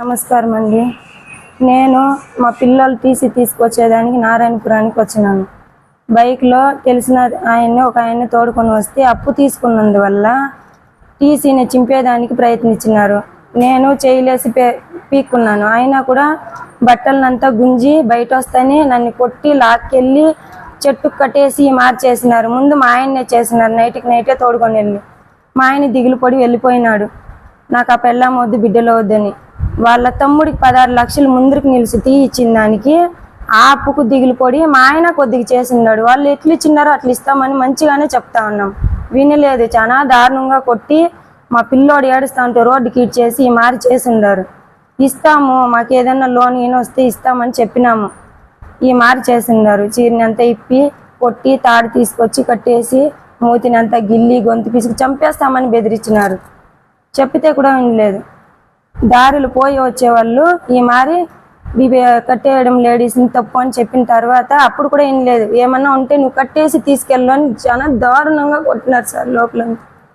నమస్కారం అండి. నేను మా పిల్లలు టీసీ తీసుకొచ్చేదానికి నారాయణపురానికి వచ్చినాను. బైక్లో తెలిసిన ఆయన్ని ఒక ఆయన్ని తోడుకొని వస్తే అప్పు తీసుకున్నందువల్ల టీసీని చింపేదానికి ప్రయత్నించినారు. నేను చేయలేసి పే పీక్కున్నాను. అయినా కూడా బట్టలనంతా గుంజి బయట వస్తేనే నన్ను కొట్టి లాక్కెళ్ళి చెట్టు కట్టేసి మార్చేసినారు. ముందు మా ఆయన్నే చేసినారు. నైట్కి నైటే తోడుకొని వెళ్ళి. మా ఆయన దిగులు పడి వెళ్ళిపోయినాడు. నాకు ఆ పెళ్ళాం వద్దు బిడ్డలో వద్దని. వాళ్ళ తమ్ముడికి పదహారు లక్షలు ముందుకు నిలిచి తీ ఇచ్చిన దానికి ఆ అప్పుకు దిగులు పడి మా ఆయన కొద్దిగా చేసినాడు వాళ్ళు ఎట్లు ఇచ్చినారో అట్లా ఇస్తామని మంచిగానే చెప్తా ఉన్నాం. వినలేదు చాలా దారుణంగా కొట్టి మా పిల్లోడు ఏడుస్తా ఉంటే రోడ్డుకి ఇచ్చేసి ఈ మారి చేసిండారు. ఇస్తాము మాకు ఏదైనా లోన్ ఈయన వస్తే ఇస్తామని చెప్పినాము. ఈ మారి చేసిండారు. చీరని అంతా ఇప్పి కొట్టి తాడు తీసుకొచ్చి కట్టేసి మూతినంతా గిల్లి గొంతు పిసికి చంపేస్తామని బెదిరించినారు. చెప్పితే కూడా వినలేదు. దారులు పోయి వచ్చేవాళ్ళు ఈ మారి ఇవి కట్టేయడం లేడీస్ని తప్పు అని చెప్పిన తర్వాత అప్పుడు కూడా ఏం లేదు. ఏమన్నా ఉంటే నువ్వు కట్టేసి తీసుకెళ్ళు అని చాలా దారుణంగా కొట్టినారు సార్ లోపల